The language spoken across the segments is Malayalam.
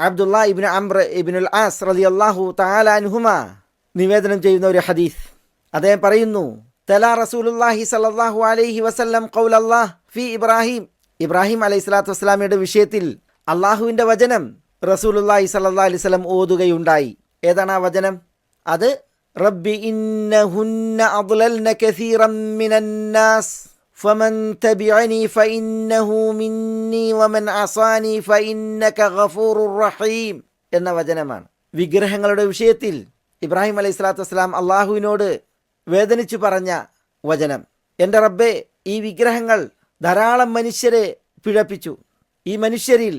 അബ്ദുള്ള ഇബിൻ അംർ ഇബിനുൽ ആസ് റലി അള്ളാഹു താലാൻഹുമ നിവേദനം ചെയ്യുന്ന ഒരു ഹദീസ്. അദ്ദേഹം പറയുന്നു തല റസൂലുല്ലാഹി സല്ലല്ലാഹു അലൈഹി വസല്ലം ഖൗൽ അല്ലാഹ് ഫി ഇബ്രാഹിം. ഇബ്രാഹിം അലൈഹി സ്വലാത്തു വസ്സലാമയുടെ വിഷയത്തിൽ അള്ളാഹുവിന്റെ വചനം റസൂലുല്ലാഹി സല്ലാ അലൈഹി സ്വലം ഓതുകയുണ്ടായി. ഏതാണ് ആ വചനം? അത് റബ്ബി ഇന്നഹുന്ന ഹുന്ന മിനന്നാസ് فمن تبعني فإنه مني ومن عصاني فإنك غفور رحيم എന്ന വചനമാണ് വിഗ്രഹങ്ങളുടെ വിഷയത്തിൽ ഇബ്രാഹിം അലൈഹി സ്വലാത്തു വസ്സലാം അള്ളാഹുവിനോട് വേദനിച്ചു പറഞ്ഞ വചനം എൻ്റെ റബ്ബെ ഈ വിഗ്രഹങ്ങൾ ധാരാളം മനുഷ്യരെ പിഴപ്പിച്ചു ഈ മനുഷ്യരിൽ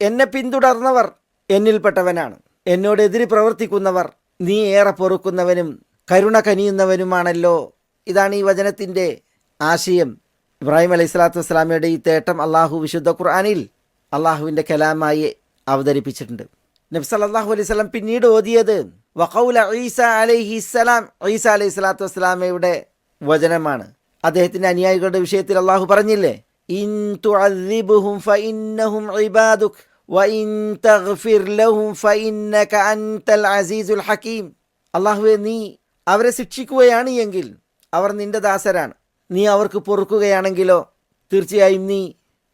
എന്നെ പിന്തുടർന്നവർ എന്നിൽപ്പെട്ടവനാണ് എന്നോടെതിര് പ്രവർത്തിക്കുന്നവർ നീ ഏറെ പൊറുക്കുന്നവനും കരുണ കനിയുന്നവനുമാണല്ലോ ഇതാണ് ഈ വചനത്തിൻ്റെ ആശയം ഇബ്രാഹിം അലൈഹി സ്വലാത്തു വസ്സലാമയുടെ ഈ തേട്ടം അള്ളാഹു വിശുദ്ധ ഖുർആാനിൽ അള്ളാഹുവിന്റെ കലാമായി അവതരിപ്പിച്ചിട്ടുണ്ട്. നബ്സ് അള്ളാഹു അലൈഹി സ്വലം പിന്നീട് ഓതിയത് വഖൗല ഈസ അലൈഹി സ്വലാം. ഈസ അലൈഹി സ്വലാത്തു വസ്സലാമയുടെ വചനമാണ്. അദ്ദേഹത്തിന്റെ അനുയായികളുടെ വിഷയത്തിൽ അള്ളാഹു പറഞ്ഞില്ലേ ഇൻ തുഅദ്ദിബുഹും ഫഇന്നഹും തഗ്ഫിർ ലഹും ഫഇന്നക അൻതൽ അസീസുൽ അള്ളാഹുവെ നീ അവരെ ശിക്ഷിക്കുകയാണ് എങ്കിൽ അവർ നിന്റെ ദാസരാണ്. നീ അവർക്ക് പൊറുക്കുകയാണെങ്കിലോ? തീർച്ചയായും നീ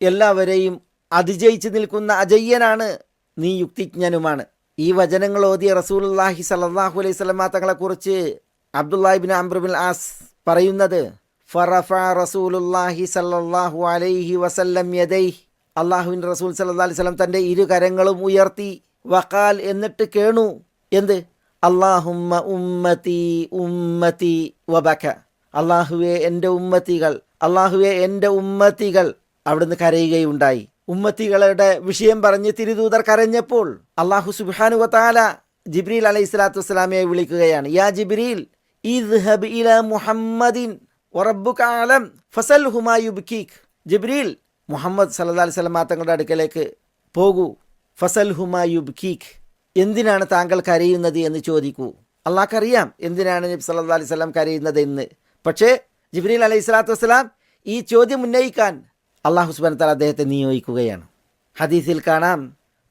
എല്ലാവരെയും അതിജയിച്ചു നിൽക്കുന്ന അജയ്യനാണ്. നീ യുക്തിജ്ഞനുമാണ്. ഈ വചനങ്ങൾ ഓതിയ റസൂലുല്ലാഹി സല്ലാഹു അലൈഹി സ്വലമാ തങ്ങളെക്കുറിച്ച് അബ്ദുല്ലാഹിബിൻ അംബ്രബിൻ ആസ് പറയുന്നത് ഫറഫ അലൈഹി വസല്ലം അള്ളാഹുവിൻ റസൂൽ അലൈഹി സ്വലം തന്റെ ഇരു കരങ്ങളും ഉയർത്തി വക്കാൽ എന്നിട്ട് കേണു. എന്ത്? അള്ളാഹുമ്മ ഉമ്മത്തി ഉമ്മത്തി വബക്ക അള്ളാഹുവെ എന്റെ ഉമ്മത്തികൾ അള്ളാഹുവെ എന്റെ ഉമ്മത്തികൾ അവിടുന്ന് കരയുകയുണ്ടായി. ഉമ്മത്തികളുടെ വിഷയം പറഞ്ഞ് തിരുദൂതർ കരഞ്ഞപ്പോൾ അള്ളാഹു സുബാനു വത്താല ജിബ്രീൽ അലൈഹി സ്വലാത്തു വസ്സലാമയെ വിളിക്കുകയാണ്. യാ ജിബ്രീൽ മുഹമ്മദിൻ ജിബ്രീൽ മുഹമ്മദ് സല്ലാ അലൈഹി വസല്ലം തങ്ങളുടെ അടുക്കലേക്ക് പോകൂ ഫസൽ ഹുമായുബ്കീഖ് എന്തിനാണ് താങ്കൾ കരയുന്നത് എന്ന് ചോദിക്കൂ. അള്ളാഹ്ക്കറിയാം എന്തിനാണ് നബി സല്ലാ അലൈഹി വസല്ലം കരയുന്നത് എന്ന്. പക്ഷേ ജിബ്രീൽ അലൈഹി സ്വലാത്തു വസ്സലാം ഈ ചോദ്യം ഉന്നയിക്കാൻ അള്ളാഹു സുബാൻ തല അദ്ദേഹത്തെ നിയോഗിക്കുകയാണ്. ഹദീസിൽ കാണാം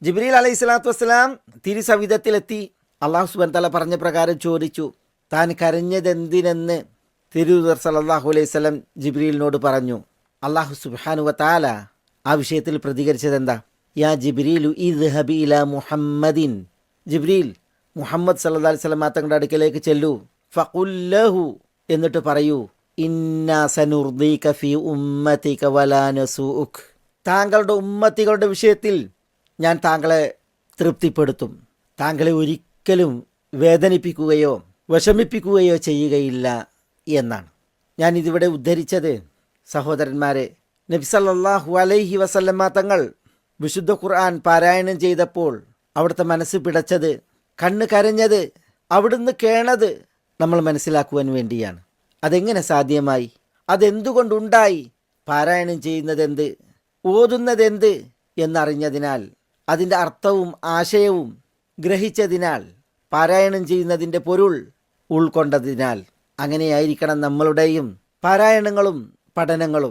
ജിബ്രീൽ അലൈഹി സ്വലാത്തു വസ്സലാം തിരുസവിധത്തിലെത്തി അള്ളാഹു സുബാൻ തല പറഞ്ഞ പ്രകാരം ചോദിച്ചു താൻ കരഞ്ഞതെന്തിനെന്ന്? തിരുദർ സലാഹു അലൈഹി സ്വലം ജിബ്രീലിനോട് പറഞ്ഞു അള്ളാഹു സുബാനു താല ആ വിഷയത്തിൽ പ്രതികരിച്ചത് എന്താ യാ ജിബ്രീലു ഇദ് ഹബി ഇല മുഹമ്മദിൻ. ജിബ്രീൽ മുഹമ്മദ് സല്ലാ അലൈഹി സ്വലം തങ്ങളുടെ അടുക്കലേക്ക് ചെല്ലൂ. ഫഖുല്ലഹു എന്നിട്ട് പറയൂ ഇന്നാസനുർദീക ഫി ഉമ്മത്തിക താങ്കളുടെ ഉമ്മത്തികളുടെ വിഷയത്തിൽ ഞാൻ താങ്കളെ തൃപ്തിപ്പെടുത്തും. താങ്കളെ ഒരിക്കലും വേദനിപ്പിക്കുകയോ വിഷമിപ്പിക്കുകയോ ചെയ്യുകയില്ല എന്നാണ്. ഞാൻ ഇതിവിടെ ഉദ്ധരിച്ചത് സഹോദരന്മാരെ നബിസല്ലാഹു അലൈഹി വസല്ലമ്മ തങ്ങൾ വിശുദ്ധ ഖുർആൻ പാരായണം ചെയ്തപ്പോൾ അവിടുത്തെ മനസ്സ് പിടച്ചത് കണ്ണ് കരഞ്ഞത് അവിടുന്ന് കേണത് നമ്മൾ മനസ്സിലാക്കുവാൻ വേണ്ടിയാണ്. അതെങ്ങനെ സാധ്യമായി? അതെന്തുകൊണ്ടുണ്ടായി? പാരായണം ചെയ്യുന്നതെന്ത്? ഓതുന്നതെന്ത്? എന്നറിഞ്ഞതിനാൽ അതിന്റെ അർത്ഥവും ആശയവും ഗ്രഹിച്ചതിനാൽ പാരായണം ചെയ്യുന്നതിന്റെ പൊരുൾ ഉൾക്കൊണ്ടതിനാൽ അങ്ങനെയായിരിക്കണം നമ്മളുടെയും പാരായണങ്ങളും പഠനങ്ങളും.